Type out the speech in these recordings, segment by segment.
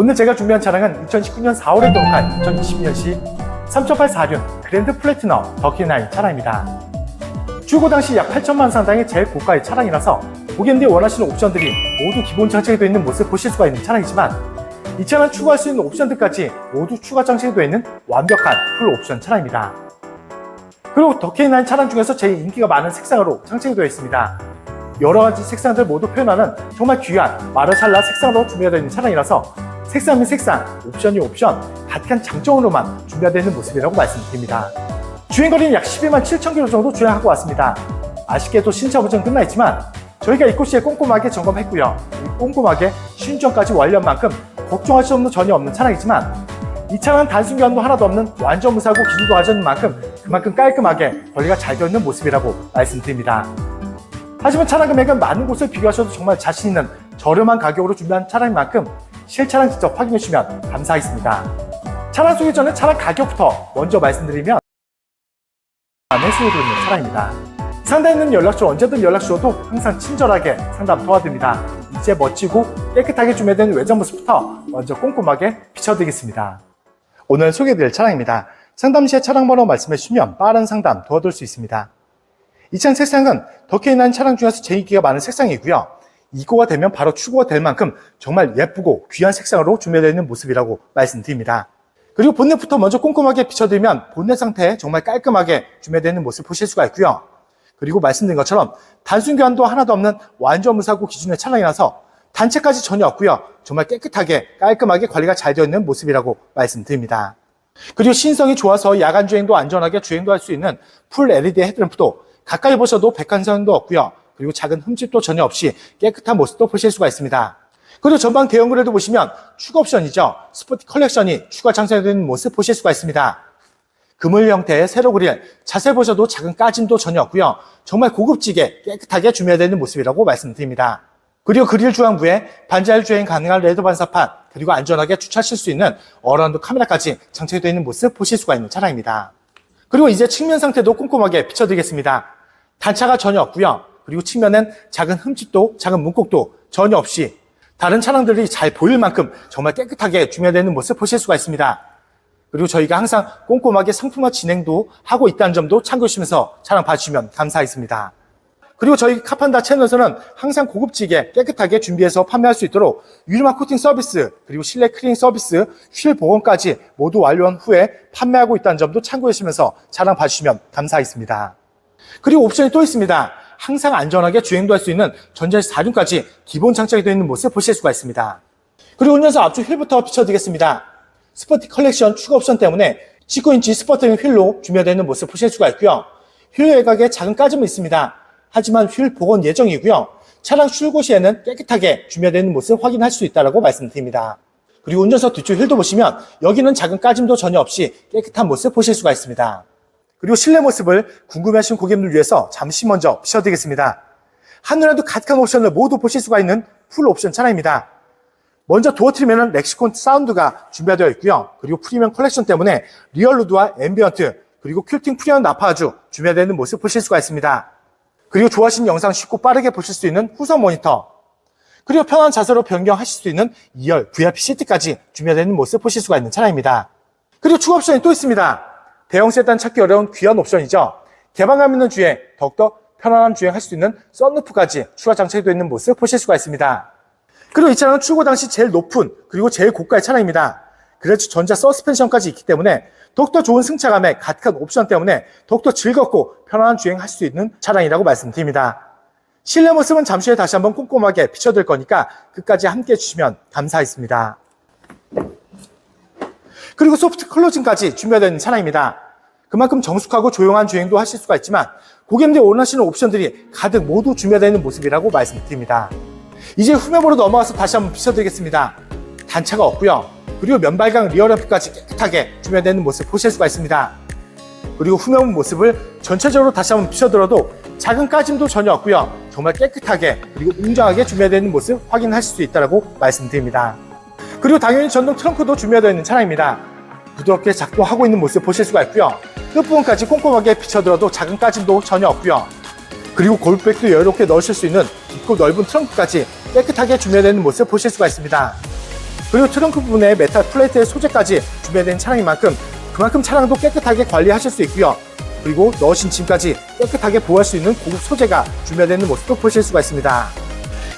오늘 제가 준비한 차량은 2019년 4월에 등록한 2020년식 3.84륜 그랜드 플래티넘 더키9 차량입니다. 출고 당시 약 8천만 원 상당의 제일 고가의 차량이라서 고객님들이 원하시는 옵션들이 모두 기본 장착이 되어 있는 모습을 보실 수가 있는 차량이지만 이 차량 추가할 수 있는 옵션들까지 모두 추가 장착이 되어 있는 완벽한 풀 옵션 차량입니다. 그리고 더K9 차량 중에서 제일 인기가 많은 색상으로 장착이 되어 있습니다. 여러 가지 색상들 모두 표현하는 정말 귀한 마르샬라 색상으로 준비되어 있는 차량이라서 색상이 색상, 옵션이 옵션, 가득한 장점으로만 준비되어 있는 모습이라고 말씀드립니다. 주행 거리는 약 12만 7천 킬로 정도 주행하고 왔습니다. 아쉽게도 신차 보정 끝나 있지만 저희가 입고 시에 꼼꼼하게 점검했고요. 이 꼼꼼하게 신전까지 완료한 만큼 걱정할 수 없는 전혀 없는 차량이지만 이 차량은 단순 교환도 하나도 없는 완전 무사고 기술도 가져는 만큼 그만큼 깔끔하게 관리가 잘 되어 있는 모습이라고 말씀드립니다. 하지만 차량 금액은 많은 곳을 비교하셔도 정말 자신 있는 저렴한 가격으로 준비한 차량인 만큼 실차량 직접 확인해 주시면 감사하겠습니다. 차량 소개 전에 차량 가격부터 먼저 말씀드리면 안에 수요도 있는 차량입니다. 상단에 있는 연락처 언제든 연락 주셔도 항상 친절하게 상담 도와드립니다. 이제 멋지고 깨끗하게 준비된 외장 모습부터 먼저 꼼꼼하게 비춰드리겠습니다. 오늘 소개해드릴 차량입니다. 상담 시에 차량 번호 말씀해 주시면 빠른 상담 도와드릴 수 있습니다. 이 차량 색상은 더케인한 차량 중에서 제일 인기가 많은 색상이고요. 이거가 되면 바로 출고가 될 만큼 정말 예쁘고 귀한 색상으로 준비되어 있는 모습이라고 말씀드립니다. 그리고 본넷부터 먼저 꼼꼼하게 비춰드리면 본넷 상태 정말 깔끔하게 준비되어 있는 모습 보실 수가 있고요. 그리고 말씀드린 것처럼 단순 교환도 하나도 없는 완전 무사고 기준의 차량이라서 단체까지 전혀 없고요. 정말 깨끗하게 깔끔하게 관리가 잘 되어 있는 모습이라고 말씀드립니다. 그리고 신성이 좋아서 야간 주행도 안전하게 주행도 할 수 있는 풀 LED 헤드램프도 가까이 보셔도 백한선도 없고요. 그리고 작은 흠집도 전혀 없이 깨끗한 모습도 보실 수가 있습니다. 그리고 전방 대형 그래도 보시면 추가 옵션이죠. 스포티 컬렉션이 추가 장착되는 모습 보실 수가 있습니다. 그물 형태의 세로 그릴 자세히 보셔도 작은 까짐도 전혀 없고요. 정말 고급지게 깨끗하게 준비되어 있는 모습이라고 말씀드립니다. 그리고 그릴 중앙부에 반자율 주행 가능한 레드 반사판 그리고 안전하게 주차하실 수 있는 어라운드 카메라까지 장착되어 있는 모습 보실 수가 있는 차량입니다. 그리고 이제 측면 상태도 꼼꼼하게 비춰드리겠습니다. 단차가 전혀 없고요. 그리고 측면엔 작은 흠집도 작은 문콕도 전혀 없이 다른 차량들이 잘 보일 만큼 정말 깨끗하게 준비되는 모습 보실 수가 있습니다. 그리고 저희가 항상 꼼꼼하게 상품화 진행도 하고 있다는 점도 참고해 주시면서 차량 봐주시면 감사하겠습니다. 그리고 저희 카판다 채널에서는 항상 고급지게 깨끗하게 준비해서 판매할 수 있도록 유리막 코팅 서비스 그리고 실내 클리닝 서비스, 휠 보건까지 모두 완료한 후에 판매하고 있다는 점도 참고해 주시면서 차량 봐주시면 감사하겠습니다. 그리고 옵션이 또 있습니다. 항상 안전하게 주행도 할 수 있는 전자식 4륜까지 기본 장착이 되어 있는 모습 보실 수가 있습니다. 그리고 운전석 앞쪽 휠부터 비춰드리겠습니다. 스포티 컬렉션 추가 옵션 때문에 19인치 스포트링 휠로 준비되어 있는 모습 보실 수가 있고요. 휠 외곽에 작은 까짐은 있습니다. 하지만 휠 복원 예정이고요. 차량 출고 시에는 깨끗하게 준비되어 있는 모습 확인할 수 있다고 말씀드립니다. 그리고 운전석 뒤쪽 휠도 보시면 여기는 작은 까짐도 전혀 없이 깨끗한 모습 보실 수가 있습니다. 그리고 실내 모습을 궁금해하신 고객님들 위해서 잠시 먼저 비춰드리겠습니다. 한눈에도 가득한 옵션을 모두 보실 수가 있는 풀 옵션 차량입니다. 먼저 도어 트림에는 렉시콘 사운드가 준비되어 있고요. 그리고 프리미엄 컬렉션 때문에 리얼루드와 앰비언트 그리고 큐팅 프리미엄 나파주 준비되어 있는 모습 보실 수가 있습니다. 그리고 좋아하시는 영상 쉽고 빠르게 보실 수 있는 후선 모니터 그리고 편한 자세로 변경하실 수 있는 2열 VIP 시트까지 준비되어 있는 모습 보실 수가 있는 차량입니다. 그리고 추가 옵션이 또 있습니다. 대형 세단 찾기 어려운 귀한 옵션이죠. 개방감 있는 주행, 더욱더 편안한 주행할 수 있는 썬루프까지 추가 장착되어 있는 모습 보실 수가 있습니다. 그리고 이 차량은 출고 당시 제일 높은 그리고 제일 고가의 차량입니다. 그래서 전자 서스펜션까지 있기 때문에 더욱더 좋은 승차감에 가득한 옵션 때문에 더욱더 즐겁고 편안한 주행할 수 있는 차량이라고 말씀드립니다. 실내 모습은 잠시 후에 다시 한번 꼼꼼하게 비춰드릴 거니까 끝까지 함께 해주시면 감사하겠습니다. 그리고 소프트 클로징까지 준비되어 있는 차량입니다. 그만큼 정숙하고 조용한 주행도 하실 수가 있지만 고객님들이 원하시는 옵션들이 가득 모두 준비되어 있는 모습이라고 말씀드립니다. 이제 후면으로 넘어가서 다시 한번 비춰드리겠습니다. 단차가 없고요. 그리고 면발광 리어 램프까지 깨끗하게 준비되어 있는 모습 보실 수가 있습니다. 그리고 후면 모습을 전체적으로 다시 한번 비춰들어도 작은 까짐도 전혀 없고요. 정말 깨끗하게 그리고 웅장하게 준비되어 있는 모습 확인하실 수 있다고 말씀드립니다. 그리고 당연히 전동 트렁크도 준비되어 있는 차량입니다. 부드럽게 작동하고 있는 모습 보실 수가 있고요. 끝부분까지 꼼꼼하게 비춰들어도 작은 까짐도 전혀 없고요. 그리고 골백도 여유롭게 넣으실 수 있는 깊고 넓은 트렁크까지 깨끗하게 준비되어 있는 모습 보실 수가 있습니다. 그리고 트렁크 부분에 메탈 플레이트의 소재까지 준비된 차량인 만큼 그만큼 차량도 깨끗하게 관리하실 수 있고요. 그리고 넣으신 짐까지 깨끗하게 보호할 수 있는 고급 소재가 준비되어 있는 모습도 보실 수가 있습니다.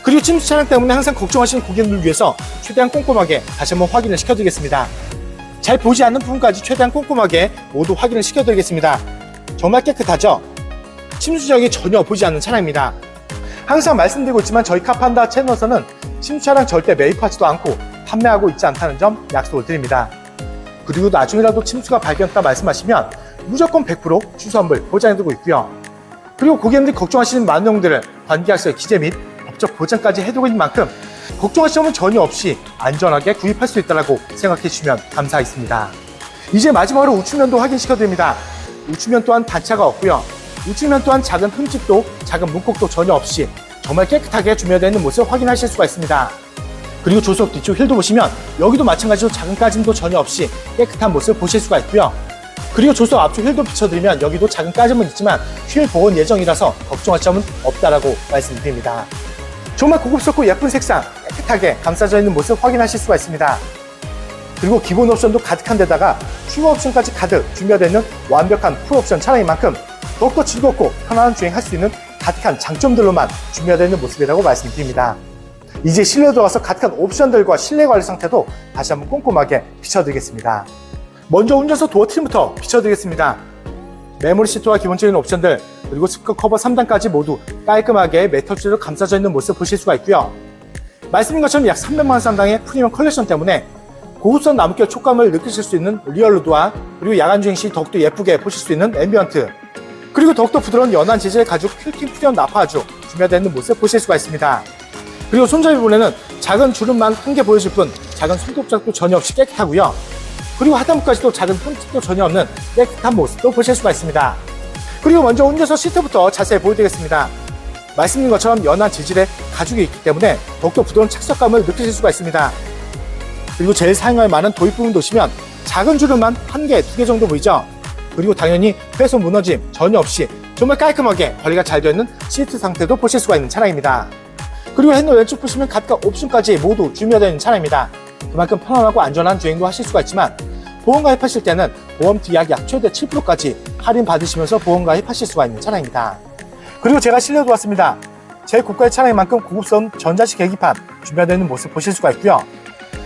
그리고 침수 차량 때문에 항상 걱정하시는 고객님을 위해서 최대한 꼼꼼하게 다시 한번 확인을 시켜드리겠습니다. 잘 보지 않는 부분까지 최대한 꼼꼼하게 모두 확인을 시켜드리겠습니다. 정말 깨끗하죠? 침수 지역이 전혀 보지 않는 차량입니다. 항상 말씀드리고 있지만 저희 카판다 채널에서는 침수 차량 절대 매입하지도 않고 판매하고 있지 않다는 점 약속을 드립니다. 그리고 나중이라도 침수가 발견했다 말씀하시면 무조건 100% 추수환불 보장해두고 있고요. 그리고 고객님들이 걱정하시는 내용들을 관계약서의 기재 및 법적 보장까지 해두고 있는 만큼 걱정하실 점은 전혀 없이 안전하게 구입할 수 있다고 생각해 주시면 감사하겠습니다. 이제 마지막으로 우측면도 확인시켜 드립니다. 우측면 또한 단차가 없고요. 우측면 또한 작은 흠집도 작은 문콕도 전혀 없이 정말 깨끗하게 준비되어 있는 모습 확인하실 수가 있습니다. 그리고 조수석 뒤쪽 휠도 보시면 여기도 마찬가지로 작은 까짐도 전혀 없이 깨끗한 모습 보실 수가 있고요. 그리고 조수석 앞쪽 휠도 비춰드리면 여기도 작은 까짐은 있지만 휠 복원 예정이라서 걱정할 점은 없다라고 말씀드립니다. 정말 고급스럽고 예쁜 색상 깨끗하게 감싸져 있는 모습 확인하실 수가 있습니다. 그리고 기본 옵션도 가득한 데다가 추가 옵션까지 가득 준비되어 있는 완벽한 풀 옵션 차량인 만큼 더욱더 즐겁고 편안한 주행할 수 있는 가득한 장점들로만 준비되어 있는 모습이라고 말씀드립니다. 이제 실내 들어가서 가득한 옵션들과 실내 관리 상태도 다시 한번 꼼꼼하게 비춰드리겠습니다. 먼저 운전석 도어 트림부터 비춰드리겠습니다. 메모리 시트와 기본적인 옵션들 그리고 스피커 커버 3단까지 모두 깔끔하게 메탈줄로 감싸져 있는 모습 보실 수가 있고요. 말씀인 것처럼 약 300만 원 상당의 프리미엄 컬렉션 때문에 고급선 나무결 촉감을 느끼실 수 있는 리얼루드와 그리고 야간 주행 시 더욱더 예쁘게 보실 수 있는 앰비언트 그리고 더욱더 부드러운 연한 재질의 가죽 퀼팅 프리엄 나파주 준비되어 있는 모습 보실 수가 있습니다. 그리고 손잡이 부분에는 작은 주름만 한 개 보여줄 뿐 작은 손톱작도 전혀 없이 깨끗하고요. 그리고 하단부까지도 작은 흠집도 전혀 없는 깨끗한 모습도 보실 수가 있습니다. 그리고 먼저 운전석 시트부터 자세히 보여드리겠습니다. 말씀드린 것처럼 연한 재질의 가죽이 있기 때문에 더욱더 부드러운 착석감을 느끼실 수가 있습니다. 그리고 제일 사용할 많은 도입 부분 보시면 작은 주름만 한 개, 두 개 정도 보이죠? 그리고 당연히 훼손 무너짐 전혀 없이 정말 깔끔하게 관리가 잘 되어 있는 시트 상태도 보실 수가 있는 차량입니다. 그리고 핸들 왼쪽 보시면 각각 옵션까지 모두 준비되어 있는 차량입니다. 그만큼 편안하고 안전한 주행도 하실 수가 있지만 보험 가입하실 때는 보험 뒤약 약 최대 7%까지 할인 받으시면서 보험 가입하실 수가 있는 차량입니다. 그리고 제가 실내 도왔습니다. 제일 고가의 차량인 만큼 고급선 전자식 계기판 준비되어 있는 모습 보실 수가 있고요.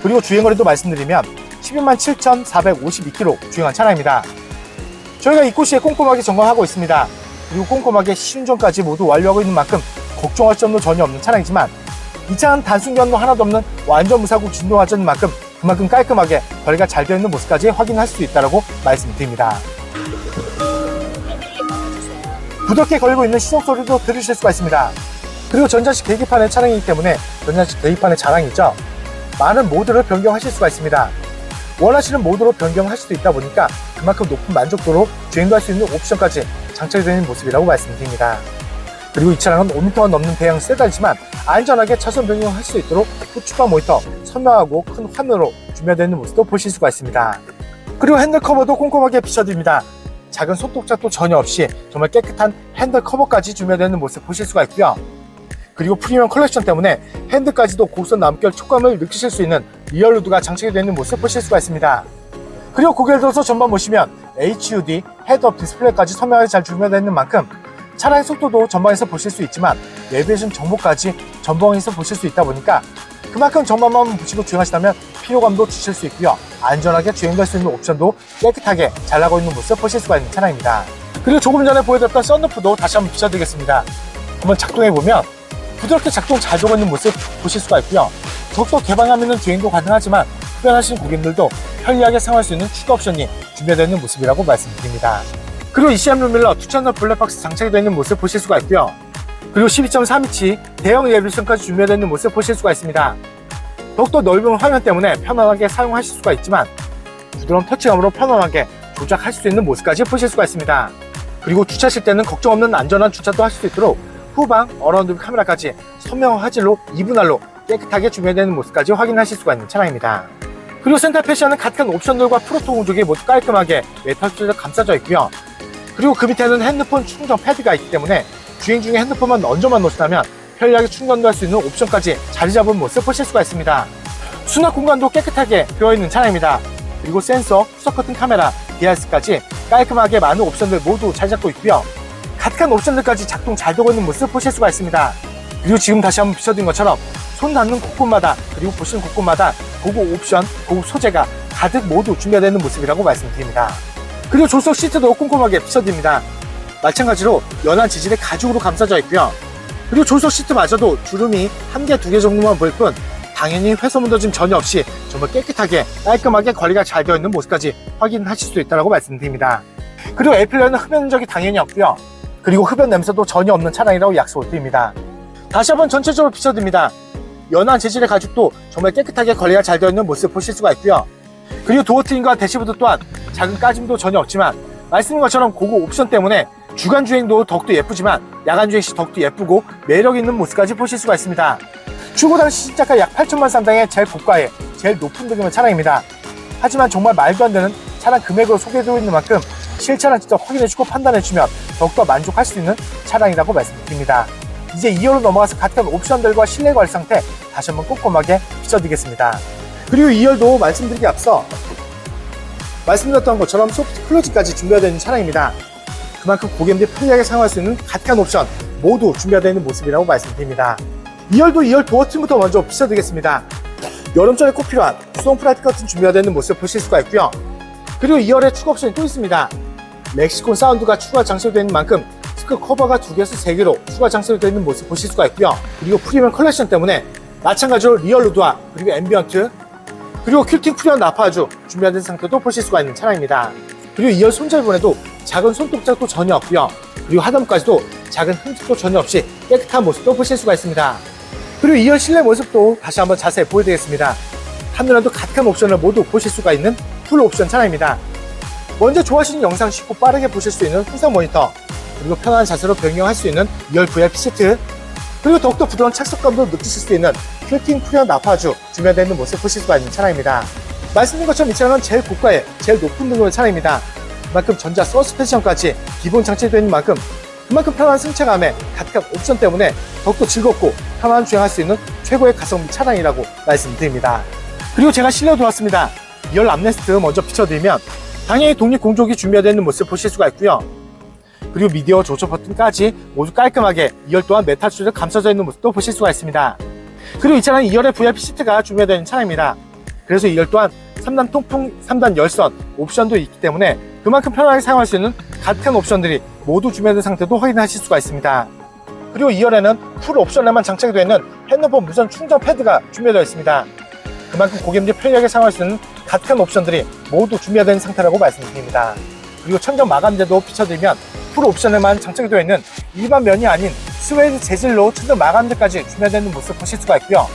그리고 주행거리도 말씀드리면 11만 7,452km 주행한 차량입니다. 저희가 입고 시에 꼼꼼하게 점검하고 있습니다. 그리고 꼼꼼하게 시운전까지 모두 완료하고 있는 만큼 걱정할 점도 전혀 없는 차량이지만 이 차는 단순 견도 하나도 없는 완전 무사고 진동 화전인 만큼 그만큼 깔끔하게 관리가 잘 되어 있는 모습까지 확인할 수 있다고 말씀드립니다. 부드럽게 걸리고 있는 시동 소리도 들으실 수가 있습니다. 그리고 전자식 계기판의 차량이기 때문에 전자식 계기판의 자랑이죠. 많은 모드를 변경하실 수가 있습니다. 원하시는 모드로 변경할 수도 있다 보니까 그만큼 높은 만족도로 주행도 할 수 있는 옵션까지 장착이 되는 모습이라고 말씀드립니다. 그리고 이 차량은 5m가 넘는 대형 세단이지만 안전하게 차선 변경할 수 있도록 후추방 모니터, 선명하고 큰 화면으로 준비되어 있는 모습도 보실 수가 있습니다. 그리고 핸들 커버도 꼼꼼하게 비춰드립니다. 작은 손독작도 전혀 없이 정말 깨끗한 핸들 커버까지 준비되어 있는 모습 보실 수가 있고요. 그리고 프리미엄 컬렉션 때문에 핸드까지도 고선 남결 촉감을 느끼실 수 있는 리얼 루드가 장착이 되어 있는 모습 보실 수가 있습니다. 그리고 고개를 들어서 전방 보시면 HUD, 헤드업 디스플레이까지 선명하게 잘 준비되어 있는 만큼 차량의 속도도 전방에서 보실 수 있지만 내비게이션 정보까지 전방에서 보실 수 있다 보니까 그만큼 전방만 보시고 주행하시다면 피로감도 주실 수 있고요. 안전하게 주행할 수 있는 옵션도 깨끗하게 잘 나고 있는 모습 보실 수가 있는 차량입니다. 그리고 조금 전에 보여드렸던 썬루프도 다시 한번 비춰드리겠습니다. 한번 작동해보면 부드럽게 작동 잘 되고 있는 모습 보실 수가 있고요. 더욱더 있는 주행도 가능하지만 흡연하시는 고객님들도 편리하게 사용할 수 있는 추가 옵션이 준비되어 있는 모습이라고 말씀드립니다. 그리고 ECM 룸밀러 투채널 블랙박스 장착이 되어 있는 모습 보실 수가 있고요. 그리고 12.3인치 대형 레비션까지 준비되어 있는 모습 보실 수가 있습니다. 더욱더 넓은 화면 때문에 편안하게 사용하실 수가 있지만 부드러운 터치감으로 편안하게 조작할 수 있는 모습까지 보실 수가 있습니다. 그리고 주차하실 때는 걱정 없는 안전한 주차도 하실 수 있도록 후방 어라운드 카메라까지 선명한 화질로 2분할로 깨끗하게 준비되는 모습까지 확인하실 수가 있는 차량입니다. 그리고 센터 패션은 각각 옵션들과 프로토 공조기 모두 깔끔하게 메탈줄로 감싸져 있고요. 그리고 그 밑에는 핸드폰 충전 패드가 있기 때문에 주행 중에 핸드폰만 얹어만 놓으시다면 편리하게 충전도 할 수 있는 옵션까지 자리 잡은 모습 보실 수가 있습니다. 수납 공간도 깨끗하게 되어있는 차량입니다. 그리고 센서, 후석 커튼 카메라, DRS까지 깔끔하게 많은 옵션들 모두 잘 잡고 있고요. 가득한 옵션들까지 작동 잘 되고 있는 모습 보실 수가 있습니다. 그리고 지금 다시 한번 비춰드린 것처럼 손 닿는 곳곳마다 그리고 보시는 곳곳마다 고급 옵션, 고급 소재가 가득 모두 준비되어 있는 모습이라고 말씀드립니다. 그리고 조수석 시트도 꼼꼼하게 비춰드립니다. 마찬가지로 연한 재질의 가죽으로 감싸져 있고요. 그리고 조수석 시트마저도 주름이 한 개, 두 개 정도만 보일 뿐 당연히 훼손 묻어짐 전혀 없이 정말 깨끗하게 깔끔하게 관리가 잘 되어 있는 모습까지 확인하실 수 있다고 말씀드립니다. 그리고 에필러는 흡연 흔적이 당연히 없고요. 그리고 흡연 냄새도 전혀 없는 차량이라고 약속을 드립니다. 다시 한번 전체적으로 비춰드립니다. 연한 재질의 가죽도 정말 깨끗하게 관리가 잘 되어 있는 모습 보실 수가 있고요. 그리고 도어 트림과 대시보드 또한 작은 까짐도 전혀 없지만 말씀인 것처럼 고급 옵션 때문에 주간 주행도 더욱더 예쁘지만 야간 주행 시 더욱더 예쁘고 매력 있는 모습까지 보실 수가 있습니다. 출고 당시 시작가 약 8천만 상당의 제일 고가의 제일 높은 등급의 차량입니다. 하지만 정말 말도 안 되는 차량 금액으로 소개되고 있는 만큼 실차량 직접 확인해주고 판단해주면 더욱더 만족할 수 있는 차량이라고 말씀드립니다. 이제 2호로 넘어가서 같은 옵션들과 실내 관리 상태 다시 한번 꼼꼼하게 비춰드리겠습니다. 그리고 2열도 말씀드리기 앞서 말씀드렸던 것처럼 소프트 클로즈까지 준비되어 있는 차량입니다. 그만큼 고객님들이 편리하게 사용할 수 있는 가득한 옵션 모두 준비되어 있는 모습이라고 말씀드립니다. 2열도 2열 도어 틈부터 먼저 비춰드리겠습니다. 여름철에 꼭 필요한 수동 프라이트 커튼 준비되어 있는 모습 보실 수가 있고요. 그리고 2열에 추가 옵션이 또 있습니다. 멕시콘 사운드가 추가 장치되어 있는 만큼 스크 커버가 두 개에서 세 개로 추가 장치되어 있는 모습 보실 수가 있고요. 그리고 프리미엄 컬렉션 때문에 마찬가지로 리얼 루드와 그리고 앰비언트 그리고 큐팅 프리언 나파주 준비된 상태도 보실 수가 있는 차량입니다. 그리고 2열 손잡이본에도 작은 손톱작도 전혀 없고요. 그리고 하단부까지도 작은 흠집도 전혀 없이 깨끗한 모습도 보실 수가 있습니다. 그리고 2열 실내 모습도 다시 한번 자세히 보여드리겠습니다. 한눈에도 가득한 옵션을 모두 보실 수가 있는 풀 옵션 차량입니다. 먼저 좋아하시는 영상 쉽고 빠르게 보실 수 있는 후성 모니터 그리고 편안한 자세로 변경할 수 있는 2열 VIP 시트 그리고 더욱더 부드러운 착석감도 느끼실 수 있는 큐팅 프리언 나파주 준비되어 있는 모습 보실 수가 있는 차량입니다. 말씀드린 것처럼 이 차량은 제일 고가의 제일 높은 등급의 차량입니다. 그만큼 전자 서스펜션까지 기본 장치되어 있는 만큼 그만큼 편안한 승차감에 가득한 옵션 때문에 더욱더 즐겁고 편안한 주행할 수 있는 최고의 가성비 차량이라고 말씀드립니다. 그리고 제가 실내로 돌아왔습니다. 2열 암레스트 먼저 비춰드리면 당연히 독립 공조기 준비되어 있는 모습 보실 수가 있고요. 그리고 미디어 조절 버튼까지 모두 깔끔하게 2열 또한 메탈 줄에 감싸져 있는 모습도 보실 수가 있습니다. 그리고 이 차량은 2열에 VIP 시트가 준비되어 있는 차량입니다. 그래서 2열 또한 3단 통풍, 3단 열선 옵션도 있기 때문에 그만큼 편하게 사용할 수 있는 가득한 옵션들이 모두 준비된 상태도 확인하실 수가 있습니다. 그리고 2열에는 풀 옵션에만 장착이 되어 있는 핸드폰 무선 충전 패드가 준비되어 있습니다. 그만큼 고객님들 편리하게 사용할 수 있는 가득한 옵션들이 모두 준비되어 있는 상태라고 말씀드립니다. 그리고 천정 마감재도 비춰드리면 풀 옵션에만 장착이 되어 있는 일반 면이 아닌 스웨이드 재질로 천정 마감재까지 준비되어 있는 모습 보실 수가 있고요.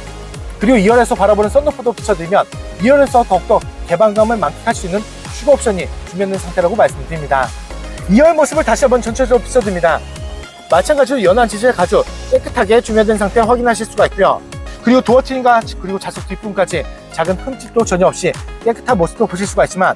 그리고 2열에서 바라보는 썬루프도 비춰드리면 2열에서 더욱더 개방감을 만끽할 수 있는 추가 옵션이 있는 상태라고 말씀드립니다. 2열 모습을 다시 한번 전체적으로 비춰드립니다. 마찬가지로 연한 지질 가죽 깨끗하게 준비된 상태 확인하실 수가 있고요. 그리고 도어 트림과 그리고 좌석 뒷부분까지 작은 흠집도 전혀 없이 깨끗한 모습도 보실 수가 있지만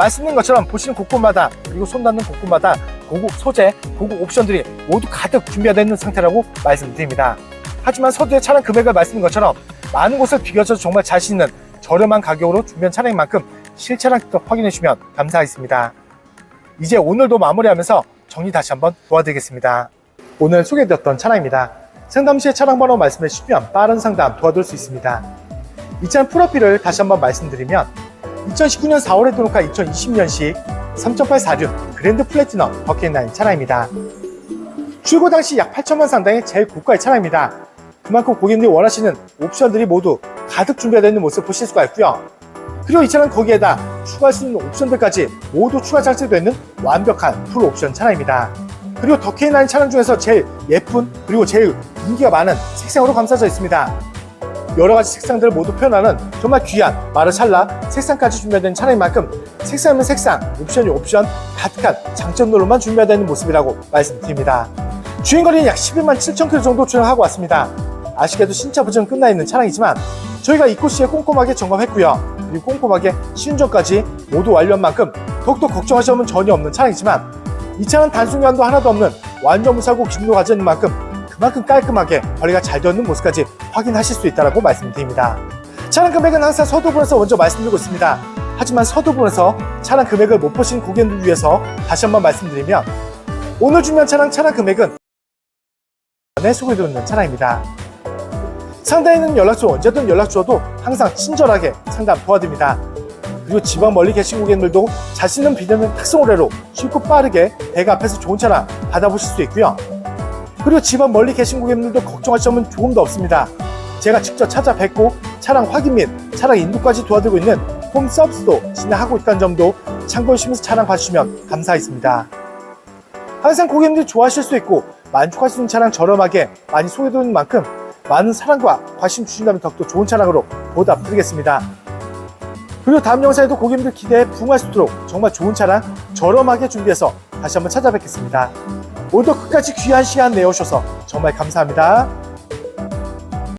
말씀드린 것처럼 보시는 곳곳마다 그리고 손 닿는 곳곳마다 고급 소재, 고급 옵션들이 모두 가득 준비되어 있는 상태라고 말씀드립니다. 하지만 서두에 차량 금액을 말씀드린 것처럼 많은 곳을 비교해서 정말 자신 있는 저렴한 가격으로 준비한 차량인 만큼 실차량 직접 확인해 주시면 감사하겠습니다. 이제 오늘도 마무리하면서 정리 다시 한번 도와드리겠습니다. 오늘 소개해드렸던 차량입니다. 상담 시에 차량 번호 말씀해 주시면 빠른 상담 도와드릴 수 있습니다. 이 차량 프로필을 다시 한번 말씀드리면 2019년 4월에 등록한 2020년식 3.846 그랜드 플래티넘 버킷라인 차량입니다. 출고 당시 약 8천만 상당의 제일 고가의 차량입니다. 그만큼 고객님들이 원하시는 옵션들이 모두 가득 준비되어 있는 모습 보실 수가 있고요. 그리고 이 차량은 거기에다 추가할 수 있는 옵션들까지 모두 추가 장착되어 있는 완벽한 풀 옵션 차량입니다. 그리고 더 K9 차량 중에서 제일 예쁜 그리고 제일 인기가 많은 색상으로 감싸져 있습니다. 여러 가지 색상들을 모두 표현하는 정말 귀한 마르샬라 색상까지 준비된 차량인 만큼 색상은 색상, 옵션이 옵션 가득한 장점들로만 준비되어 있는 모습이라고 말씀드립니다. 주행거리는 약 11만 7천 킬로 정도 주행하고 왔습니다. 아쉽게도 신차 보증 끝나 있는 차량이지만 저희가 이코 시에 꼼꼼하게 점검했고요. 그리고 꼼꼼하게 시운전까지 모두 완료한 만큼 더욱더 걱정하실 점은 전혀 없는 차량이지만 이 차는 단순 교환도 하나도 없는 완전 무사고 기능도 가져 있는 만큼 그만큼 깔끔하게 관리가 잘 되어 있는 모습까지 확인하실 수 있다고 말씀드립니다. 차량 금액은 항상 서두분에서 먼저 말씀드리고 있습니다. 하지만 서두분에서 차량 금액을 못 보신 고객님들 위해서 다시 한번 말씀드리면 오늘 준비한 차량 차량 금액은 에 소개해드리는 차량입니다. 상단에 있는 연락처 언제든 연락 주어도 항상 친절하게 상담 도와드립니다. 그리고 지방 멀리 계신 고객님들도 자신 있는 비대면 탁송 의뢰로 쉽고 빠르게 배가 앞에서 좋은 차량 받아보실 수 있고요. 그리고 지방 멀리 계신 고객님들도 걱정하실 점은 조금 더 없습니다. 제가 직접 찾아뵙고 차량 확인 및 차량 인도까지 도와드리고 있는 홈 서비스도 진행하고 있다는 점도 참고해 주시면서 차량 봐주시면 감사하겠습니다. 항상 고객님들이 좋아하실 수 있고 만족할 수 있는 차량 저렴하게 많이 소개해드리는 만큼 많은 사랑과 관심 주신다면 더욱더 좋은 차량으로 보답드리겠습니다. 그리고 다음 영상에도 고객님들 기대에 부응할 수 있도록 정말 좋은 차량 저렴하게 준비해서 다시 한번 찾아뵙겠습니다. 오늘도 끝까지 귀한 시간 내어주셔서 정말 감사합니다.